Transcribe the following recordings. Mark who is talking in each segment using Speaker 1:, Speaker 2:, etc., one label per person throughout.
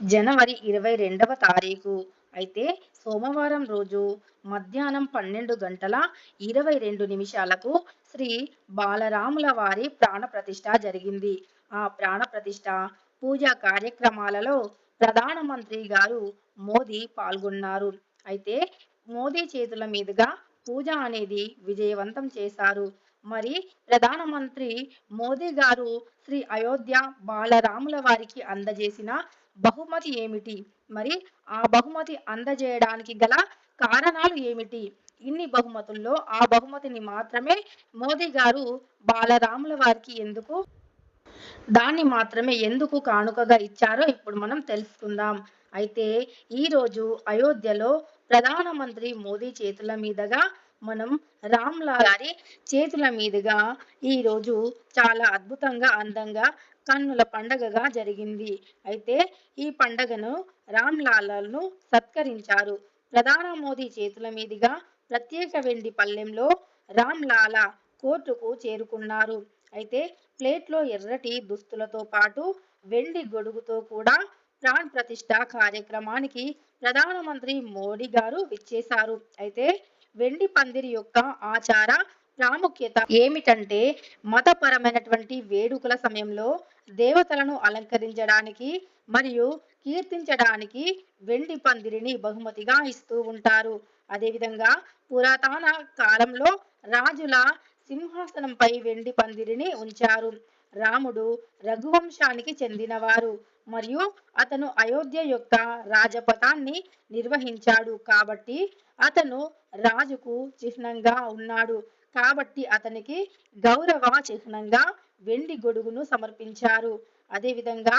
Speaker 1: జనవరి ఇరవై రెండవ తారీఖు. అయితే సోమవారం రోజు మధ్యాహ్నం పన్నెండు గంటల ఇరవై రెండు నిమిషాలకు శ్రీ బాలరాముల వారి ప్రాణ ప్రతిష్ట జరిగింది. ఆ ప్రాణ ప్రతిష్ట పూజా కార్యక్రమాలలో ప్రధానమంత్రి గారు మోదీ పాల్గొన్నారు. అయితే మోదీ చేతుల మీదుగా పూజ అనేది విజయవంతం చేశారు. మరి ప్రధానమంత్రి మోదీ గారు శ్రీ అయోధ్య బాలరాముల వారికి అందజేసిన బహుమతి ఏమిటి? మరి ఆ బహుమతి అందజేయడానికి గల కారణాలు ఏమిటి? ఇన్ని బహుమతుల్లో ఆ బహుమతిని మాత్రమే మోదీ గారు బాలరాముల వారికి ఎందుకు దాన్ని మాత్రమే ఎందుకు కానుకగా ఇచ్చారో ఇప్పుడు మనం తెలుసుకుందాం. అయితే ఈరోజు అయోధ్యలో ప్రధానమంత్రి మోదీ చేతుల మీదుగా మనం రామ్లా గారి చేతుల మీదుగా ఈరోజు చాలా అద్భుతంగా అందంగా కన్నుల పండగగా జరిగింది. అయితే ఈ పండగను రామ్లాలను సత్కరించారు. ప్రధాన మోదీ చేతుల మీదుగా ప్రత్యేక వెండి పల్లెంలో రామ్లాల కోర్టుకు చేరుకున్నారు. అయితే ప్లేట్లో ఎర్రటి దుస్తులతో పాటు వెండి గొడుగుతో కూడా ప్రాణ్ ప్రతిష్ఠ కార్యక్రమానికి ప్రధానమంత్రి మోడీ గారు విచ్చేశారు. అయితే వెండి పందిరి యొక్క ఆచార ప్రాముఖ్యత ఏమిటంటే మతపరమైనటువంటి వేడుకల సమయంలో దేవతలను అలంకరించడానికి మరియు కీర్తించడానికి వెండి పందిరిని బహుమతిగా ఇస్తూ ఉంటారు. అదేవిధంగా పురాతన కాలంలో రాజుల సింహాసనంపై వెండి పందిరిని ఉంచారు. రాముడు రఘువంశానికి చెందినవారు. మరియు అతను అయోధ్య యొక్క రాజపథాన్ని నిర్వహించాడు. కాబట్టి అతను రాజుకు చిహ్నంగా ఉన్నాడు. కాబట్టి అతనికి గౌరవ చిహ్నంగా వెండి గొడుగును సమర్పించారు. అదేవిధంగా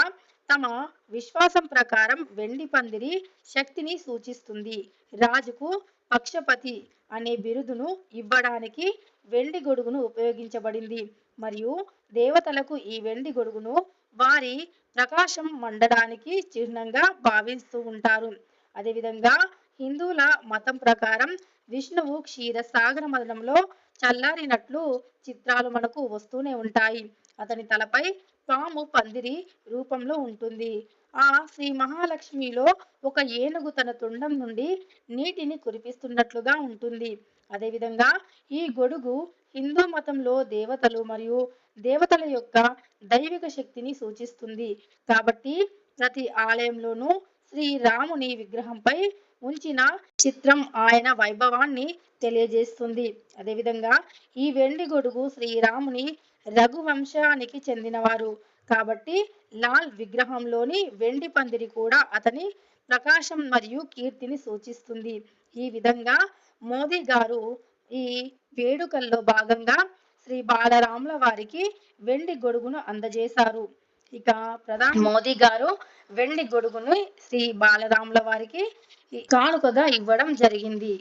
Speaker 1: తమ విశ్వాసం ప్రకారం వెండి పందిరి శక్తిని సూచిస్తుంది. రాజుకు పక్షపతి అనే బిరుదును ఇవ్వడానికి వెండి గొడుగును ఉపయోగించబడింది. మరియు దేవతలకు ఈ వెండి గొడుగును వారి ప్రకాశం మండడానికి చిహ్నంగా భావిస్తూ ఉంటారు. అదేవిధంగా హిందువుల మతం ప్రకారం విష్ణువు క్షీర సాగర మదనంలో చల్లారినట్లు చిత్రాలు మనకు వస్తూనే ఉంటాయి. అతని తలపై పాము పందిరి రూపంలో ఉంటుంది. ఆ శ్రీ మహాలక్ష్మిలో ఒక ఏనుగు తన తుండం నుండి నీటిని కురిపిస్తున్నట్లుగా ఉంటుంది. అదేవిధంగా ఈ గొడుగు హిందూ మతంలో దేవతలు మరియు దేవతల యొక్క దైవిక శక్తిని సూచిస్తుంది. కాబట్టి ప్రతి ఆలయంలోనూ శ్రీరాముని విగ్రహంపై ఉంచిన చిత్రం ఆయన వైభవాన్ని తెలియజేస్తుంది. అదేవిధంగా ఈ వెండి గొడుగు శ్రీరాముని రఘువంశానికి చెందినవారు. కాబట్టి లాల్ విగ్రహంలోని వెండి పందిరి కూడా అతని ప్రకాశం మరియు కీర్తిని సూచిస్తుంది. ఈ విధంగా మోదీ గారు ఈ వేడుకల్లో భాగంగా శ్రీ బాలరాముల వారికి వెండి గొడుగును అందజేశారు. ఇక ప్రధాని మోదీ గారు వెండి గొడుగును శ్రీ బాలరాముల వారికి కానుకగా ఇవ్వడం జరిగింది.